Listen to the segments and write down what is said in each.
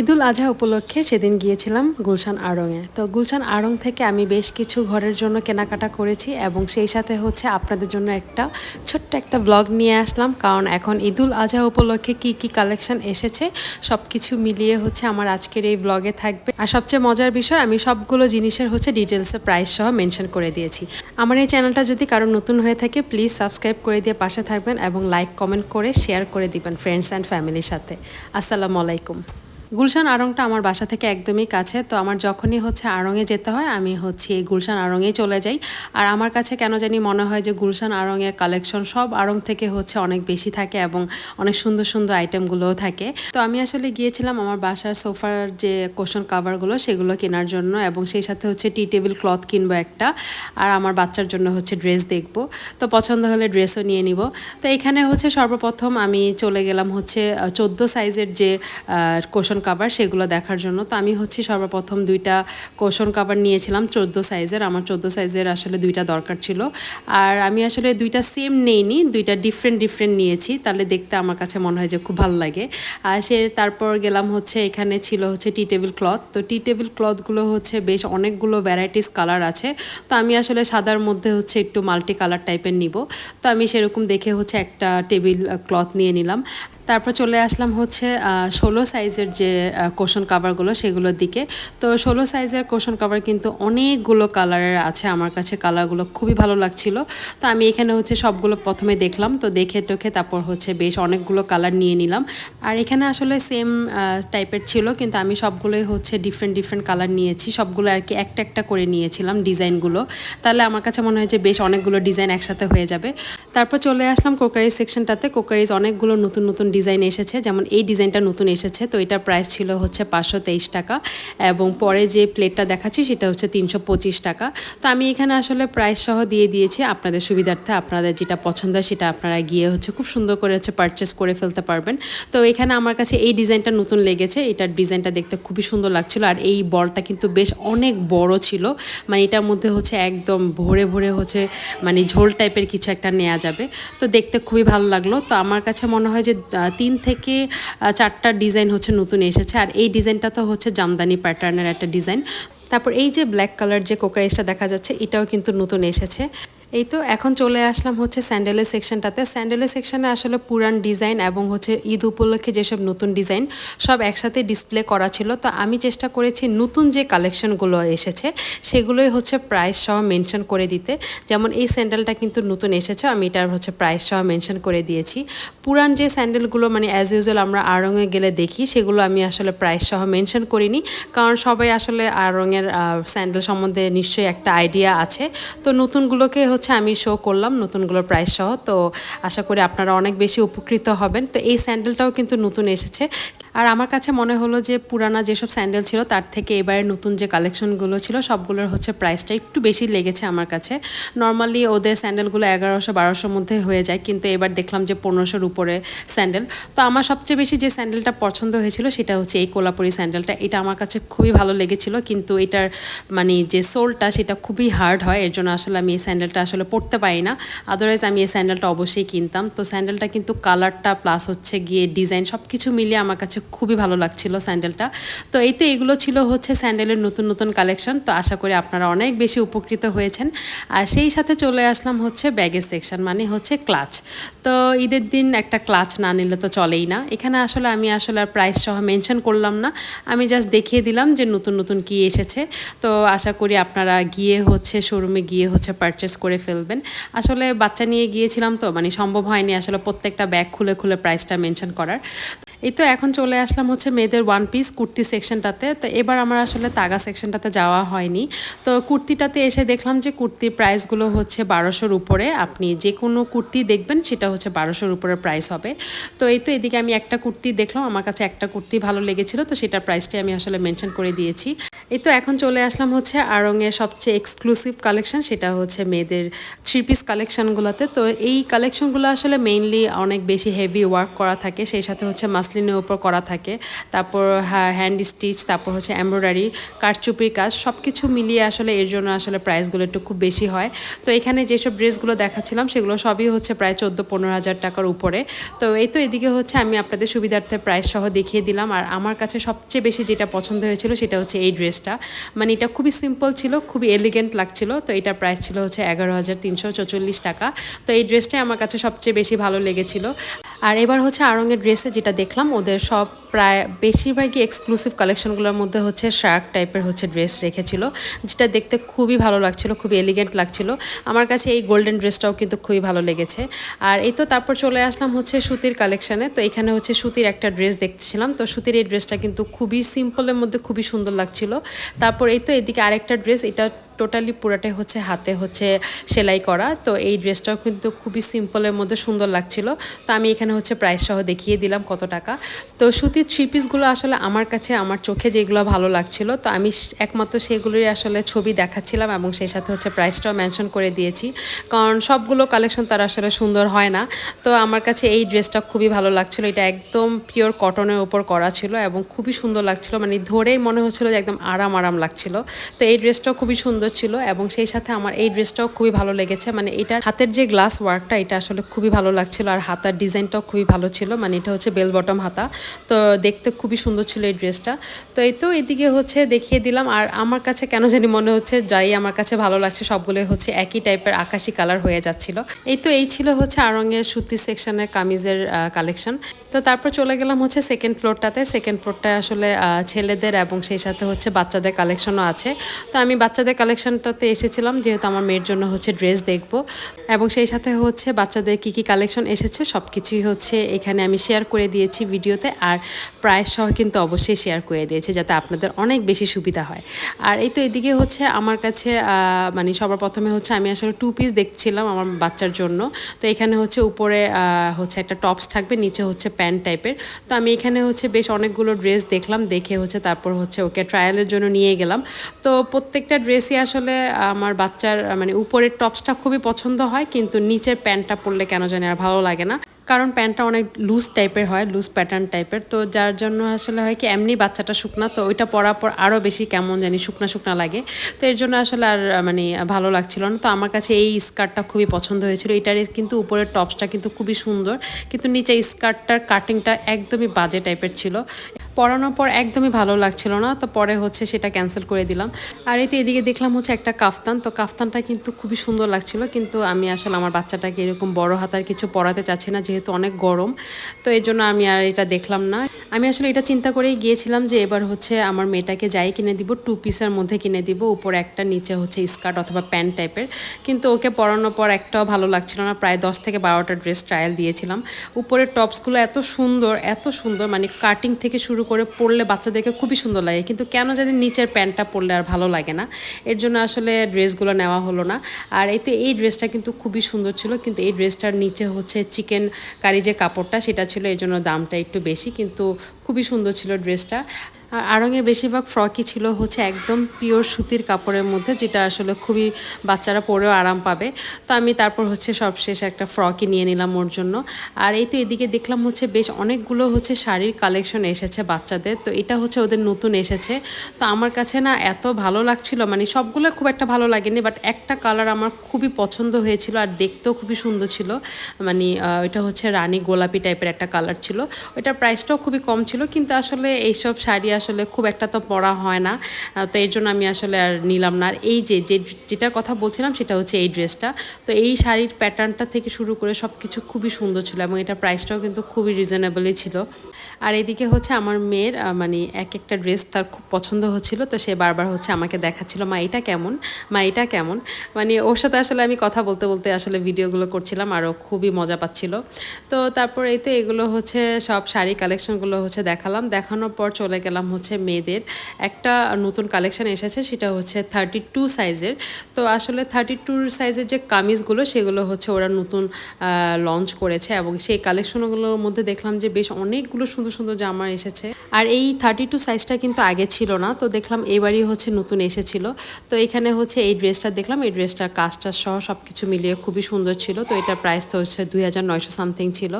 ঈদুল আজহা উপলক্ষে সেদিন গিয়েছিলাম গুলশান আড়ংয়ে তো গুলশান আড়ং থেকে আমি বেশ কিছু ঘরের জন্য কেনাকাটা করেছি এবং সেই সাথে হচ্ছে আপনাদের জন্য একটা ছোট্ট একটা ব্লগ নিয়ে আসলাম। কারণ এখন ঈদুল আজহা উপলক্ষে কি কি কালেকশন এসেছে সব কিছু মিলিয়ে হচ্ছে আমার আজকের এই ব্লগে থাকবে। আর সবচেয়ে মজার বিষয়, আমি সবগুলো জিনিসের হচ্ছে ডিটেলসে প্রাইস সহ মেনশন করে দিয়েছি। আমার এই চ্যানেলটা যদি কারও নতুন হয়ে থাকে প্লিজ সাবস্ক্রাইব করে দিয়ে পাশে থাকবেন এবং লাইক কমেন্ট করে শেয়ার করে দিবেন ফ্রেন্ডস অ্যান্ড ফ্যামিলির সাথে। আসসালামু আলাইকুম। গুলশান আড়ংটা আমার বাসা থেকে একদমই কাছে, তো আমার যখনই হচ্ছে আড়ংয়ে যেতে হয়, আমি হচ্ছে এই গুলশান আড়ংয়ে চলে যাই। আর আমার কাছে কেন জানি মনে হয় যে গুলশান আড়ংয়ের কালেকশন সব আড়ং থেকে হচ্ছে অনেক বেশি থাকে এবং অনেক সুন্দর সুন্দর আইটেমগুলোও থাকে। তো আমি আসলে গিয়েছিলাম আমার বাসার সোফার যে কোশন কাভারগুলো সেগুলো কেনার জন্য এবং সেই সাথে হচ্ছে টি টেবিল ক্লথ কিনবো একটা, আর আমার বাচ্চার জন্য হচ্ছে ড্রেস দেখব। তো পছন্দ হলে ড্রেসও নিয়ে নিব। তো এখানে হচ্ছে সর্বপ্রথম আমি চলে গেলাম হচ্ছে চোদ্দ সাইজের যে কোশন কাভার সেগুলো দেখার জন্য। তো আমি হচ্ছে সর্বপ্রথম দুইটা কোশন কাভার নিয়েছিলাম, চোদ্দ সাইজের আমার চোদ্দ সাইজের আসলে দুইটা দরকার ছিল। আর আমি আসলে দুইটা সেম নেইনি, দুইটা ডিফারেন্ট ডিফারেন্ট নিয়েছি। তাহলে দেখতে আমার কাছে মনে হয় যে খুব ভালো লাগে। আর সে তারপর গেলাম হচ্ছে, এখানে ছিল হচ্ছে টি টেবিল ক্লথ তো টি টেবিল ক্লথগুলো হচ্ছে বেশ অনেকগুলো ভ্যারাইটিস কালার আছে। তো আমি আসলে সাদার মধ্যে হচ্ছে একটু মাল্টি কালার টাইপের নিব। তো আমি সেরকম দেখে হচ্ছে একটা টেবিল ক্লথ নিয়ে নিলাম। তারপর চলে আসলাম হচ্ছে ষোলো সাইজের যে কোশন কাভারগুলো সেগুলোর দিকে। তো ষোলো সাইজের কোশন কাভার কিন্তু অনেকগুলো কালারের আছে আমার কাছে। কালারগুলো খুবই ভালো লাগছিল। তো আমি এখানে হচ্ছে সবগুলো প্রথমে দেখলাম। তো দেখে টোখে তারপর হচ্ছে বেশ অনেকগুলো কালার নিয়ে নিলাম। আর এখানে আসলে সেম টাইপের ছিল, কিন্তু আমি সবগুলোই হচ্ছে ডিফারেন্ট ডিফারেন্ট কালার নিয়েছি। সবগুলো আর কি একটা একটা করে নিয়েছিলাম ডিজাইনগুলো তাহলে আমার কাছে মনে হয় যে বেশ অনেকগুলো ডিজাইন একসাথে হয়ে যাবে। তারপর চলে আসলাম কোকারিজ সেকশনটাতে কোকারিজ অনেকগুলো নতুন নতুন ডিজাইন এসেছে, যেমন এই ডিজাইনটা নতুন এসেছে, তো এটার প্রাইস ছিল হচ্ছে পাঁচশো তেইশ টাকা এবং পরে যে প্লেটটা দেখাচ্ছি সেটা হচ্ছে তিনশো পঁচিশ টাকা। তো আমি এখানে আসলে প্রাইস সহ দিয়ে দিয়েছি আপনাদের সুবিধার্থে, আপনাদের যেটা পছন্দ সেটা আপনারা গিয়ে হচ্ছে খুব সুন্দর করে হচ্ছে পারচেস করে ফেলতে পারবেন। তো এখানে আমার কাছে এই ডিজাইনটা নতুন লেগেছে, এটার ডিজাইনটা দেখতে খুবই সুন্দর লাগছিল আর এই বলটা কিন্তু বেশ অনেক বড় ছিল মানে এটার মধ্যে হচ্ছে একদম ভরে ভরে হচ্ছে মানে ঝোল টাইপের কিছু একটা নেওয়া যাবে। তো দেখতে খুবই ভালো লাগল, তো আমার কাছে মনে হয় যে তিন থেকে চারটা ডিজাইন হচ্ছে নতুন এসেছে। আর এই ডিজাইনটা তো হচ্ছে জামদানি প্যাটার্নের একটা ডিজাইন। তারপর এই যে ব্ল্যাক কালার যে কোকারেজটা দেখা যাচ্ছে, এটাও কিন্তু নতুন এসেছে। এই তো এখন চলে আসলাম হচ্ছে স্যান্ডেলের সেকশনটাতে। স্যান্ডেলের সেকশনে আসলে পুরান ডিজাইন এবং হচ্ছে ঈদ উপলক্ষে যেসব নতুন ডিজাইন সব একসাথে ডিসপ্লে করা ছিল। তো আমি চেষ্টা করেছি নতুন যে কালেকশনগুলো এসেছে সেগুলোই হচ্ছে প্রাইস সহ মেনশন করে দিতে। যেমন এই স্যান্ডেলটা কিন্তু নতুন এসেছে, আমি এটার হচ্ছে প্রাইস সহ মেনশন করে দিয়েছি। পুরান যে স্যান্ডেলগুলো মানে অ্যাজ ইউজুয়াল আমরা আড়ঙে গেলে দেখি, সেগুলো আমি আসলে প্রাইস সহ মেনশন করিনি। কারণ সবাই আসলে আড়ঙের স্যান্ডেল সম্বন্ধে নিশ্চয়ই একটা আইডিয়া আছে। তো নতুনগুলোকে হচ্ছে আমি শো করলাম নতুনগুলোর প্রাইস সহ। তো আশা করি আপনারা অনেক বেশি উপকৃত হবেন। তো এই স্যান্ডেলটাও কিন্তু নতুন এসেছে। আর আমার কাছে মনে হলো যে পুরানা যেসব স্যান্ডেল ছিল, তার থেকে এবারে নতুন যে কালেকশনগুলো ছিল, সবগুলোর হচ্ছে প্রাইসটা একটু বেশি লেগেছে আমার কাছে। নর্মালি ওদের স্যান্ডেলগুলো এগারোশো, বারোশোর মধ্যে হয়ে যায়, কিন্তু এবার দেখলাম যে পনেরোশোর উপরে স্যান্ডেল তো আমার সবচেয়ে বেশি যে স্যান্ডেলটা পছন্দ হয়েছিল, সেটা হচ্ছে এই কোলাপুরি স্যান্ডেলটা এটা আমার কাছে খুবই ভালো লেগেছিল, কিন্তু এটার মানে যে সোলটা সেটা খুবই হার্ড হয়। এর জন্য আসলে আমি এই স্যান্ডেলটা আসলে পরতে পারি না। আদারওয়াইজ আমি এই স্যান্ডেলটা অবশ্যই কিনতাম। তো স্যান্ডেলটা কিন্তু কালারটা প্লাস হচ্ছে গিয়ে ডিজাইন সব কিছু মিলিয়ে আমার কাছে খুবই ভালো লাগছিল স্যান্ডেলটা তো এই তো এগুলো ছিল হচ্ছে স্যান্ডেলের নতুন নতুন কালেকশন তো আশা করি আপনারা অনেক বেশি উপকৃত হয়েছেন। আর সেই সাথে চলে আসলাম হচ্ছে ব্যাগের সেকশন মানে হচ্ছে ক্লাচ তো ঈদের দিন একটা ক্লাচ না নিলে তো চলেই না। এখানে আসলে আমি আসলে আর প্রাইস সহ মেনশন করলাম না। আমি জাস্ট দেখিয়ে দিলাম যে নতুন নতুন কি এসেছে। তো আশা করি আপনারা গিয়ে হচ্ছে শোরুমে গিয়ে হচ্ছে পারচেস করে ফেলবেন। আসলে বাচ্চা নিয়ে গিয়েছিলাম তো মানে সম্ভব হয়নি আসলে প্রত্যেকটা ব্যাগ খুলে খুলে প্রাইসটা মেনশন করার। এই তো এখন চলে আসলাম হচ্ছে মেয়েদের ওয়ান পিস কুর্তি সেকশনটাতে তো এবার আমার আসলে তাগা সেকশনটাতে যাওয়া হয়নি। তো কুর্তিটাতে এসে দেখলাম যে কুর্তির প্রাইসগুলো হচ্ছে বারোশোর উপরে। আপনি যে কোনো কুর্তি দেখবেন, সেটা হচ্ছে বারোশোর উপরে প্রাইস হবে। তো এই তো এদিকে আমি একটা কুর্তি দেখলাম, আমার কাছে একটা কুর্তি ভালো লেগেছিল, তো সেটার প্রাইসটাই আমি আসলে মেনশন করে দিয়েছি। এই তো এখন চলে আসলাম হচ্ছে আড়ংয়ের সবচেয়ে এক্সক্লুসিভ কালেকশন সেটা হচ্ছে মেয়েদের থ্রি পিস কালেকশনগুলোতে তো এই কালেকশনগুলো আসলে মেইনলি অনেক বেশি হেভি ওয়ার্ক করা থাকে, সেই সাথে হচ্ছে মাসলিনের উপর করা থাকে। তারপর হ্যান্ড স্টিচ তারপর হচ্ছে এমব্রয়ডারি কারচুপির কাজ সব কিছু মিলিয়ে আসলে এর জন্য আসলে প্রাইসগুলো একটু খুব বেশি হয়। তো এখানে যেসব ড্রেসগুলো দেখাচ্ছিলাম, সেগুলো সবই হচ্ছে প্রায় চোদ্দ পনেরো হাজার টাকার উপরে। তো এই তো এদিকে হচ্ছে আমি আপনাদের সুবিধার্থে প্রাইস সহ দেখিয়ে দিলাম। আর আমার কাছে সবচেয়ে বেশি যেটা পছন্দ হয়েছিল, সেটা হচ্ছে এই ড্রেসটা। মানে এটা খুবই সিম্পল ছিল, খুবই এলিগেন্ট লাগছিল। তো এটার প্রাইস ছিল হচ্ছে এগারো হাজার তিনশো চৌচল্লিশ টাকা। তো এই ড্রেসটাই আমার কাছে সবচেয়ে বেশি ভালো লেগেছিল। আর এবার হচ্ছে আরঙের ড্রেসে যেটা দেখলাম ওদের সব প্রায় বেশিরভাগই এক্সক্লুসিভ কালেকশনগুলোর মধ্যে হচ্ছে শার্ক টাইপের হচ্ছে ড্রেস রেখেছিল, যেটা দেখতে খুবই ভালো লাগছিল, খুবই এলিগেন্ট লাগছিল। আমার কাছে এই গোল্ডেন ড্রেসটাও কিন্তু খুবই ভালো লেগেছে। আর এই তো তারপর চলে আসলাম হচ্ছে সুতির কালেকশানে তো এখানে হচ্ছে সুতির একটা ড্রেস দেখছিলাম তো সুতির এই ড্রেসটা কিন্তু খুবই সিম্পলের মধ্যে খুবই সুন্দর লাগছিল। তারপর এই তো এদিকে আরেকটা ড্রেস এটা টোটালি পুরাটাই হচ্ছে হাতে হচ্ছে সেলাই করা। তো এই ড্রেসটাও কিন্তু খুবই সিম্পলের মধ্যে সুন্দর লাগছিল। তো আমি এখানে হচ্ছে প্রাইস সহ দেখিয়ে দিলাম কত টাকা। তো সুতির থ্রি পিসগুলো আসলে আমার কাছে, আমার চোখে যেগুলো ভালো লাগছিল, তো আমি একমাত্র সেগুলোই আসলে ছবি দেখাচ্ছিলাম এবং সেই সাথে হচ্ছে প্রাইসটাও মেনশন করে দিয়েছি। কারণ সবগুলো কালেকশন তার আসলে সুন্দর হয় না। তো আমার কাছে এই ড্রেসটা খুবই ভালো লাগছিল। এটা একদম পিওর কটনের ওপর করা ছিল এবং খুবই সুন্দর লাগছিল। মানে ধরেই মনে হচ্ছিল যে একদম আরাম আরাম লাগছিল। তো এই ড্রেসটাও খুবই সুন্দর ছিল এবং সেই সাথে আমার এই ড্রেসটাও খুবই ভালো লেগেছে। মানে এটার হাতের যে গ্লাস ওয়ার্কটা এটা আসলে খুবই ভালো লাগছিল আর হাতার ডিজাইনটাও খুবই ভালো ছিল। মানে এটা হচ্ছে বেল বটম হাতা। তো দেখতে খুবই সুন্দর ছিল এই ড্রেসটা। তো এই তো এদিকে হচ্ছে দেখিয়ে দিলাম আর আমার কাছে কেন জানি মনে হচ্ছে যাই আমার কাছে ভালো লাগছে, সবগুলোই হচ্ছে একই টাইপের আকাশি কালার হয়ে যাচ্ছিল। এই তো এই ছিল হচ্ছে আরঙের সুতি সেকশনের কামিজের কালেকশন তো তারপর চলে গেলাম হচ্ছে সেকেন্ড ফ্লোরটাতে সেকেন্ড ফ্লোরটায় আসলে ছেলেদের এবং সেই সাথে হচ্ছে বাচ্চাদের কালেকশনও আছে। তো আমি বাচ্চাদের কালেকশনটাতে এসেছিলাম যেহেতু আমার মেয়ের জন্য হচ্ছে ড্রেস দেখব। এবং সেই সাথে হচ্ছে বাচ্চাদের কি কি কালেকশন এসেছে সব কিছুই হচ্ছে এখানে আমি শেয়ার করে দিয়েছি ভিডিওতে। আর প্রাইস সহ কিন্তু অবশ্যই শেয়ার করে দিয়েছি যাতে আপনাদের অনেক বেশি সুবিধা হয়। আর এই তো এদিকে হচ্ছে আমার কাছে মানে সবার প্রথমে হচ্ছে আমি আসলে টু পিস দেখছিলাম আমার বাচ্চার জন্য। তো এখানে হচ্ছে উপরে হচ্ছে একটা টপস থাকবে, নিচে হচ্ছে প্যান্ট টাইপের। তো আমি এখানে হচ্ছে বেশ অনেকগুলো ড্রেস দেখলাম, দেখে হচ্ছে তারপর হচ্ছে ওকে ট্রায়ালের জন্য নিয়ে গেলাম। তো প্রত্যেকটা ড্রেসই আসলে আমার বাচ্চার মানে উপরের টপসটা খুবই পছন্দ হয়, কিন্তু নিচের প্যান্টটা পরলে কেন জানি আর ভালো লাগে না। কারণ প্যান্টটা অনেক লুজ টাইপের হয় লুজ প্যাটার্ন টাইপের তো যার জন্য আসলে হয় কি, এমনি বাচ্চাটা শুকনা, তো ওইটা পরার পর আরও বেশি কেমন জানি শুকনা শুকনা লাগে। তো এর জন্য আসলে আর মানে ভালো লাগছিল না। তো আমার কাছে এই স্কার্টটা খুবই পছন্দ হয়েছিল। এটার কিন্তু উপরের টপসটা কিন্তু খুবই সুন্দর। কিন্তু নিচে স্কার্টটার কাটিংটা একদমই বাজে টাইপের ছিল। পরানোর পর একদমই ভালো লাগছিল না, তো পরে হচ্ছে সেটা ক্যান্সেল করে দিলাম। আর এই তো এদিকে দেখলাম হচ্ছে একটা কাফতান, তো কাফতানটা কিন্তু খুবই সুন্দর লাগছিল, কিন্তু আমি আসলে আমার বাচ্চাটাকে এরকম বড় হাতার কিছু পরাতে চাচ্ছি না, যেহেতু অনেক গরম, তো এই জন্য আমি আর এটা দেখলাম না। আমি আসলে এটা চিন্তা করেই গিয়েছিলাম যে এবার হচ্ছে আমার মেয়েটাকে যাই কিনে দিব টু পিসের মধ্যে কিনে দিব, উপরে একটা, নিচে হচ্ছে স্কার্ট অথবা প্যান্ট টাইপের কিন্তু ওকে পরানোর পর একটাও ভালো লাগছিল না, প্রায় দশ থেকে বারোটা ড্রেস ট্রায়াল দিয়েছিলাম। উপরের টপসগুলো এত সুন্দর এত সুন্দর মানে কাটিং থেকে শুরু করে পরলে বাচ্চাদেরকে খুবই সুন্দর লাগে। কিন্তু কেন জানি নিচের প্যান্টটা পরলে আর ভালো লাগে না। এর জন্য আসলে ড্রেসগুলো নেওয়া হলো না। আর এই তো এই ড্রেসটা কিন্তু খুবই সুন্দর ছিল। কিন্তু এই ড্রেসটার নিচে হচ্ছে চিকেন কারি যে কাপড়টা, সেটা ছিল, এর জন্য দামটা একটু বেশি। কিন্তু খুবই সুন্দর ছিল ড্রেসটা। আর আড়ঙের বেশিরভাগ ফ্রকই ছিল হচ্ছে একদম পিওর সুতির কাপড়ের মধ্যে, যেটা আসলে খুবই বাচ্চারা পরেও আরাম পাবে। তো আমি তারপর হচ্ছে সবশেষ একটা ফ্রকই নিয়ে নিলাম ওর জন্য। আর এই তো এদিকে দেখলাম হচ্ছে বেশ অনেকগুলো হচ্ছে শাড়ির কালেকশন এসেছে বাচ্চাদের। তো এটা হচ্ছে ওদের নতুন এসেছে। তো আমার কাছে না এত ভালো লাগছিল মানে সবগুলো খুব একটা ভালো লাগেনি বাট একটা কালার আমার খুবই পছন্দ হয়েছিল আর দেখতেও খুবই সুন্দর ছিল। মানে ওইটা হচ্ছে রানী গোলাপি টাইপের একটা কালার ছিল। ওইটার প্রাইসটাও খুবই কম ছিল, কিন্তু আসলে এইসব শাড়ি আসলে খুব একটা তো পড়া হয় না তো এই জন্য আমি আসলে আর নিলাম না। আর এই যে যেটা কথা বলছিলাম সেটা হচ্ছে এই ড্রেসটা। তো এই শাড়ির প্যাটার্নটা থেকে শুরু করে সব কিছু খুবই সুন্দর ছিল এবং এটা প্রাইসটাও কিন্তু খুবই রিজনেবলই ছিল। আর এদিকে হচ্ছে আমার মেয়ের মানে এক একটা ড্রেস তার খুব পছন্দ হচ্ছিল, তো সে বারবার হচ্ছে আমাকে দেখাচ্ছিল, মা, এটা কেমন? মা, এটা কেমন? মানে ওর সাথে আসলে আমি কথা বলতে বলতে আসলে ভিডিওগুলো করছিলাম আরও খুবই মজা পাচ্ছিল। তো তারপর এই তো এগুলো হচ্ছে সব শাড়ি কালেকশনগুলো হচ্ছে দেখালাম। দেখানোর পর চলে গেলাম হচ্ছে মেয়েদের। একটা নতুন কালেকশন এসেছে, সেটা হচ্ছে থার্টি টু সাইজের তো আসলে থার্টি টু সাইজের যে কামিজগুলো, সেগুলো হচ্ছে ওরা নতুন লঞ্চ করেছে এবং সেই কালেকশনগুলোর মধ্যে দেখলাম যে বেশ অনেকগুলো সুন্দর সুন্দর সুন্দর জামা এসেছে। আর এই থার্টি টু সাইজটা কিন্তু আগে ছিল না, তো দেখলাম এবারই হচ্ছে নতুন এসেছিল। তো এখানে হচ্ছে এই ড্রেসটা দেখলাম, এই ড্রেসটার কাজটা সহ সব কিছু মিলিয়ে খুবই সুন্দর ছিল। তো এটা প্রাইস তো হচ্ছে দুই হাজার নয়শো সামথিং ছিল।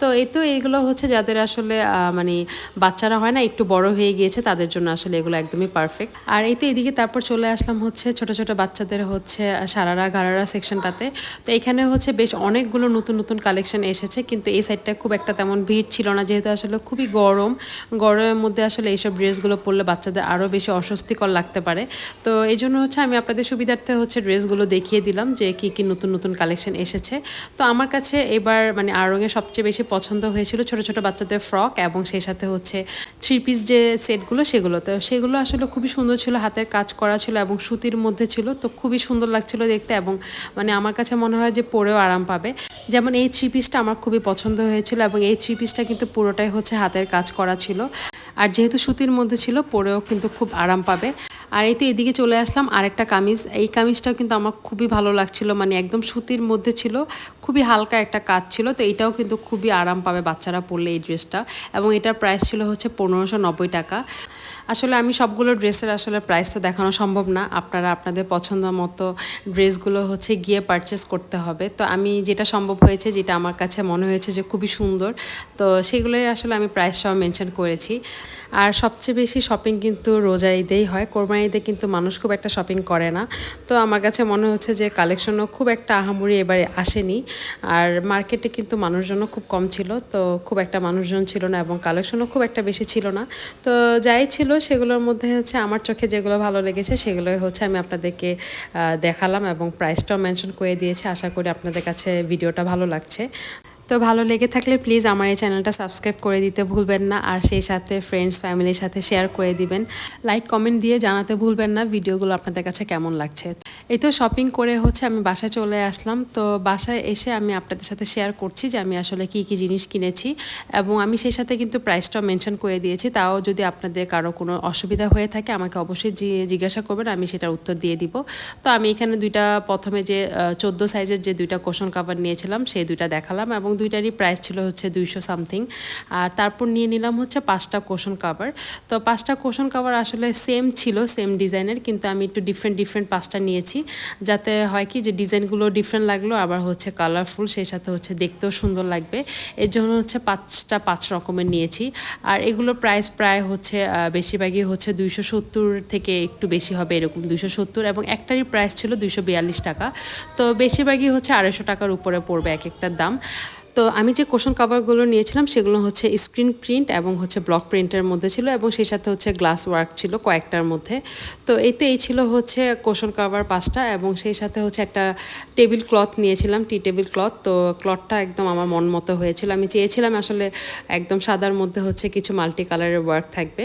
তো এই তো এইগুলো হচ্ছে যাদের আসলে মানে বাচ্চারা হয় না, একটু বড় হয়ে গিয়েছে, তাদের জন্য আসলে এগুলো একদমই পারফেক্ট আর এই তো এদিকে তারপর চলে আসলাম হচ্ছে ছোট ছোট বাচ্চাদের হচ্ছে সারারা গারারা সেকশনটাতে তো এখানে হচ্ছে বেশ অনেকগুলো নতুন নতুন কালেকশন এসেছে, কিন্তু এই সাইডটা খুব একটা তেমন ভিড় ছিল না, যেহেতু আসলে খুবই গরম। গরমের মধ্যে আসলে এইসব ড্রেসগুলো পরলে বাচ্চাদের আরও বেশি অস্বস্তিকর লাগতে পারে। তো এই জন্য হচ্ছে আমি আপনাদের সুবিধার্থে হচ্ছে ড্রেসগুলো দেখিয়ে দিলাম যে কী কী নতুন নতুন কালেকশন এসেছে। তো আমার কাছে এবার মানে আড়ঙে সবচেয়ে বেশি পছন্দ হয়েছিল ছোট ছোট বাচ্চাদের ফ্রক এবং সেই সাথে হচ্ছে থ্রি পিস যে সেটগুলো সেগুলো। তো সেগুলো আসলে খুবই সুন্দর ছিল, হাতের কাজ করা ছিল এবং সুতির মধ্যে ছিল। তো খুবই সুন্দর লাগছিল দেখতে এবং মানে আমার কাছে মনে হয় যে পরেও আরাম পাবে। যেমন এই থ্রি পিসটা আমার খুবই পছন্দ হয়েছিল এবং এই থ্রি পিসটা কিন্তু পুরোটাই হচ্ছে হাতের কাজ করা ছিল। আর যেহেতু সুতির মধ্যে ছিল, পরেও কিন্তু খুব আরাম পাবে। আর এই তো এদিকে চলে আসলাম, আরেকটা কামিজ। এই কামিজটাও কিন্তু আমার খুবই ভালো লাগছিল মানে একদম সুতির মধ্যে ছিল, খুবই হালকা একটা কাজ ছিল, তো এটাও কিন্তু খুবই আরাম পাবে বাচ্চারা পরলে এই ড্রেসটা। এবং এটার প্রাইস ছিল হচ্ছে পনেরোশো টাকা। আসলে আমি সবগুলো ড্রেসের আসলে প্রাইস তো দেখানো সম্ভব না। আপনারা আপনাদের পছন্দ মতো ড্রেসগুলো হচ্ছে গিয়ে পারচেস করতে হবে। তো আমি যেটা সম্ভব হয়েছে, যেটা আমার কাছে মনে হয়েছে যে খুবই সুন্দর, তো সেগুলোই আসলে আমি প্রাইস সহ মেনশন করেছি। আর সবচেয়ে বেশি শপিং কিন্তু রোজা ঈদেই হয়। কোরবানি ঈদে কিন্তু মানুষ খুব একটা শপিং করে না। তো আমার কাছে মনে হচ্ছে যে কালেকশনও খুব একটা আহামরি এবারে আসেনি। আর মার্কেটে কিন্তু মানুষজনও খুব কম ছিল, তো খুব একটা মানুষজন ছিল না এবং কালেকশনও খুব একটা বেশি ছিল না। তো যাই ছিল সেগুলোর মধ্যে হচ্ছে আমার চোখে যেগুলো ভালো লেগেছে, সেগুলোই হচ্ছে আমি আপনাদেরকে দেখালাম এবং প্রাইসটাও মেনশন করে দিয়েছি। আশা করি আপনাদের কাছে ভিডিওটা ভালো লাগছে। তো ভালো লেগে থাকলে প্লিজ আমার এই চ্যানেলটা সাবস্ক্রাইব করে দিতে ভুলবেন না আর সেই সাথে ফ্রেন্ডস ফ্যামিলির সাথে শেয়ার করে দিবেন। লাইক কমেন্ট দিয়ে জানাতে ভুলবেন না ভিডিওগুলো আপনাদের কাছে কেমন লাগছে। এই তো শপিং করে হচ্ছে আমি বাসায় চলে আসলাম। তো বাসায় এসে আমি আপনাদের সাথে শেয়ার করছি যে আমি আসলে কি কি জিনিস কিনেছি এবং আমি সেই সাথে কিন্তু প্রাইসটাও মেনশন করে দিয়েছি। তাও যদি আপনাদের কারও কোনো অসুবিধা হয়ে থাকে, আমাকে অবশ্যই জিজ্ঞাসা করবেন, আমি সেটার উত্তর দিয়ে দিব। তো আমি এখানে দুইটা, প্রথমে যে চোদ্দ সাইজের যে দুইটা কোশন কাভার নিয়েছিলাম, সেই দুইটা দেখালাম এবং দুইটারই প্রাইস ছিল হচ্ছে দুইশো সামথিং আর তারপর নিয়ে নিলাম হচ্ছে পাঁচটা কোশন কাভার তো পাঁচটা কোশন কাভার আসলে সেম ছিল সেম ডিজাইনের কিন্তু আমি একটু ডিফারেন্ট ডিফারেন্ট পাঁচটা নিয়েছি। যাতে হয় কি যে ডিজাইনগুলো ডিফারেন্ট লাগল, আবার হচ্ছে কালারফুল সেই সাথে হচ্ছে দেখতেও সুন্দর লাগবে। এর জন্য হচ্ছে পাঁচটা পাঁচ রকমের নিয়েছি। আর এগুলোর প্রাইস প্রায় হচ্ছে বেশিরভাগই হচ্ছে দুইশো সত্তর থেকে একটু বেশি হবে এরকম দুইশো সত্তর এবং একটারই প্রাইস ছিল দুইশো বিয়াল্লিশ টাকা। তো বেশিরভাগই হচ্ছে আড়াইশো টাকার উপরে পড়বে এক একটার দাম। তো আমি যে কোশন কাভারগুলো নিয়েছিলাম, সেগুলো হচ্ছে স্ক্রিন প্রিন্ট এবং হচ্ছে ব্লক প্রিন্টের মধ্যে ছিল এবং সেই সাথে হচ্ছে গ্লাস ওয়ার্ক ছিল কয়েকটার মধ্যে। তো এতে এই ছিল হচ্ছে কোশন কাভার পাঁচটা এবং সেই সাথে হচ্ছে একটা টেবিল ক্লথ নিয়েছিলাম টি টেবিল ক্লথ তো ক্লথটা একদম আমার মন মতো হয়েছিল। আমি চেয়েছিলাম আসলে একদম সাদার মধ্যে হচ্ছে কিছু মাল্টি কালারের ওয়ার্ক থাকবে।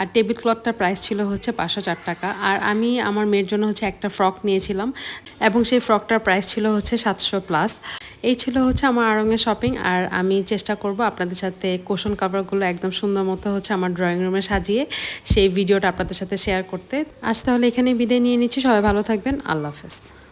আর টেবিল ক্লথটার প্রাইস ছিল হচ্ছে পাঁচশো চার টাকা। আর আমি আমার মেয়ের জন্য হচ্ছে একটা ফ্রক নিয়েছিলাম এবং সেই ফ্রকটার প্রাইস ছিল হচ্ছে সাতশো প্লাস। এই ছিল হচ্ছে আমার আড়ঙের শপিং আর আমি চেষ্টা করব আপনাদের সাথে কোশন কাভারগুলো একদম সুন্দর মতো হচ্ছে আমার ড্রয়িং রুমে সাজিয়ে সেই ভিডিওটা আপনাদের সাথে শেয়ার করতে। আজ তাহলে এখানে বিদায় নিয়ে নিচ্ছি। সবাই ভালো থাকবেন। আল্লাহ হাফেজ।